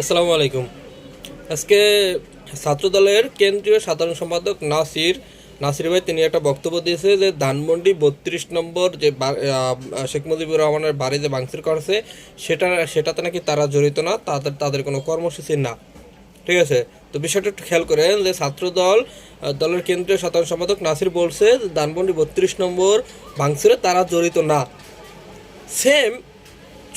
আসসালামু আলাইকুম। আজকে ছাত্রদলের কেন্দ্রীয় সাধারণ সম্পাদক নাসির নাসির ভাই তিনি একটা বক্তব্য দিয়েছে যে ধানমন্ডি বত্রিশ নম্বর যে শেখ মুজিবুর রহমানের বাড়ি যে ভাঙচুর করছে, সেটা, সেটাতে নাকি তারা জড়িত না, তাদের তাদের কোনো কর্মসূচি না। ঠিক আছে? তো বিষয়টা একটু খেয়াল করেন যে ছাত্রদল দলের কেন্দ্রীয় সাধারণ সম্পাদক নাসির বলছে ধানমন্ডি বত্রিশ নম্বর ভাঙচুরে তারা জড়িত না। সেম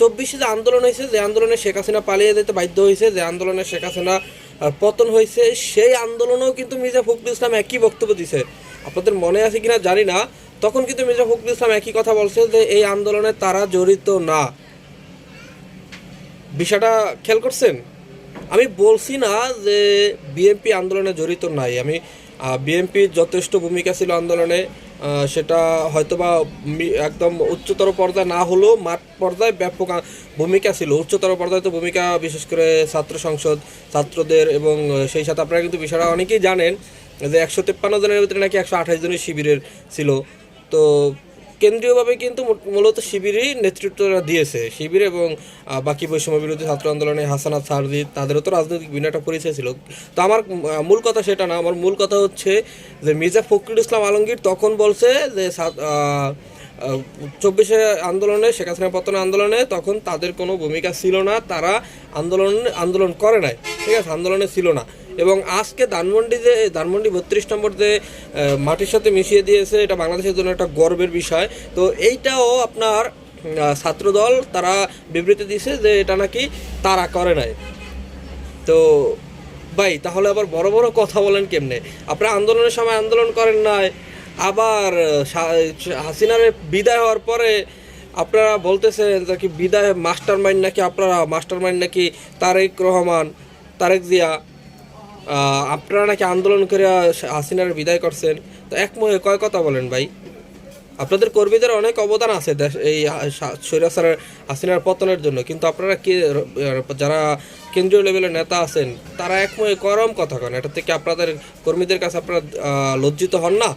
চব্বিশে যে আন্দোলন হয়েছে, যে আন্দোলনে শেখ হাসিনা পালিয়ে যেতে বাধ্য হয়েছে, যে আন্দোলনে শেখ হাসিনা পতন হয়েছে, সেই আন্দোলনেও কিন্তু মির্জা ফখরুল ইসলাম একই বক্তব্য দিছে। আপনাদের মনে আছে কিনা জানি না। তখন কিন্তু মির্জা ফখরুল ইসলাম একই কথা বলছে যে, এই আন্দোলনে তারা জড়িত না। বিষয়টা খেয়াল করছেন? আমি বলছি না যে বিএনপি আন্দোলনে জড়িত নাই। আমি বিএনপির যথেষ্ট ভূমিকা ছিল আন্দোলনে সেটা হয়তোবা একদম উচ্চতর পর্যায়ে না হলেও মাঠ পর্যায়ে ব্যাপক ভূমিকা ছিল। উচ্চতর পর্যায়ে তো ভূমিকা বিশেষ করে ছাত্র সংসদ, ছাত্রদের এবং সেই সাথে আপনারা কিন্তু বিষয়টা অনেকেই জানেন যে একশো তেপ্পান্ন জনের ভিতরে নাকি একশো আঠাশ জনের শিবিরের ছিল। তো কেন্দ্রীয়ভাবে কিন্তু মূলত শিবিরই নেতৃত্বরা দিয়েছে। শিবির এবং বাকি বৈষম্য বিরোধী ছাত্র আন্দোলনে হাসানাত সারদি তাদেরও তো রাজনৈতিক বিনাটা পরিচয় ছিল। তো আমার মূল কথা সেটা না, আমার মূল কথা হচ্ছে যে মির্জা ফখরুল ইসলাম আলমগীর তখন বলছে যে চব্বিশে আন্দোলনে, শেখ হাসিনা পতন আন্দোলনে তখন তাদের কোনো ভূমিকা ছিল না, তারা আন্দোলন আন্দোলন করে নাই। ঠিক আছে, আন্দোলনে ছিল না। এবং আজকে ধানমন্ডি যে, ধানমন্ডি বত্রিশ নম্বর যে মাটির সাথে মিশিয়ে দিয়েছে, এটা বাংলাদেশের জন্য একটা গর্বের বিষয়। তো এইটাও আপনার ছাত্রদল তারা বিবৃতি দিয়েছে যে এটা নাকি তারা করে নাই। তো ভাই, তাহলে আবার বড় বড় কথা বলেন কেমনে? আপনারা আন্দোলনের সময় আন্দোলন করেন নাই, আবার হাসিনার বিদায় হওয়ার পরে আপনারা বলতেছেন যে কি বিদায় মাস্টার মাইন্ড নাকি আপনারা মাস্টার মাইন্ড নাকি তারেক রহমান, তারেক জিয়া আপনারা নাকি আন্দোলন করে হাসিনার বিদায় করছেন? তো এক মহে কয় কথা বলেন ভাই? আপনাদের কর্মীদের অনেক অবদান আছে এই স্বৈরাচারের হাসিনার পতনের জন্য। কিন্তু আপনারা কি যারা কেন্দ্রীয় লেভেলের নেতা আছেন, তারা এক মহে করম কথা কেন? এটা থেকে আপনাদের কর্মীদের কাছে আপনারা লজ্জিত হন না?